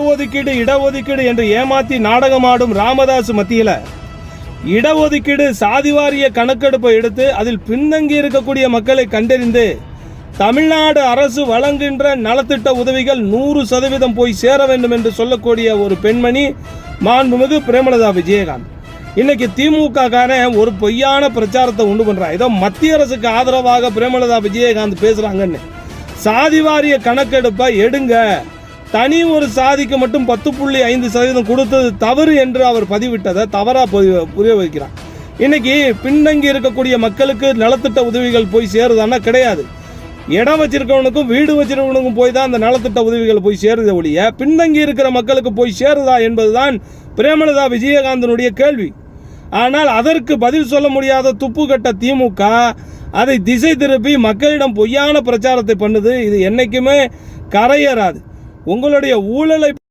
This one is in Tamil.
இடஒதுக்கீடு இடஒதுக்கீடு என்று ஏமாத்தி நாடகமாடும் ராமதாஸ் மத்தியில். இடஒதுக்கீடு சாதிவாரிய கணக்கெடுப்பை எடுத்து அதில் பின்தங்கி இருக்கக்கூடிய மக்களை கண்டறிந்து தமிழ்நாடு அரசு வழங்குகின்ற நலத்திட்ட உதவிகள் நூறு சதவீதம் போய் சேர வேண்டும் என்று சொல்லக்கூடிய ஒரு பெண்மணி மாண்புமிகு பிரேமலதா விஜயகாந்த். இன்னைக்கு திமுக காரன் ஒரு பொய்யான பிரச்சாரத்தை உண்டு பண்றான். ஏதோ மத்திய அரசுக்கு ஆதரவாக பிரேமலதா விஜயகாந்த் பேசுறாங்கன்னு. சாதிவாரிய கணக்கெடுப்பை எடுங்க. தனி ஒரு சாதிக்கு மட்டும் பத்து புள்ளி ஐந்து சதவீதம் கொடுத்தது தவறு என்று அவர் பதிவிட்டதை தவறாக புரிய- புரிய வைக்கிறார். இன்னைக்கு பின்தங்கி இருக்கக்கூடிய மக்களுக்கு நலத்திட்ட உதவிகள் போய் சேருதான்னா கிடையாது. இடம் வச்சிருக்கவனுக்கும் வீடு வச்சிருக்கவனுக்கும் போய் தான் அந்த நலத்திட்ட உதவிகள் போய் சேருதே ஒழிய பின்தங்கி இருக்கிற மக்களுக்கு போய் சேருதா என்பதுதான் பிரேமலதா விஜயகாந்தனுடைய கேள்வி. ஆனால் அதற்கு பதில் சொல்ல முடியாத துப்புக்கட்ட திமுக அதை திசை திருப்பி மக்களிடம் பொய்யான பிரச்சாரத்தை பண்ணுது. இது என்றைக்குமே கரையேறாது. உங்களுடைய ஊழலை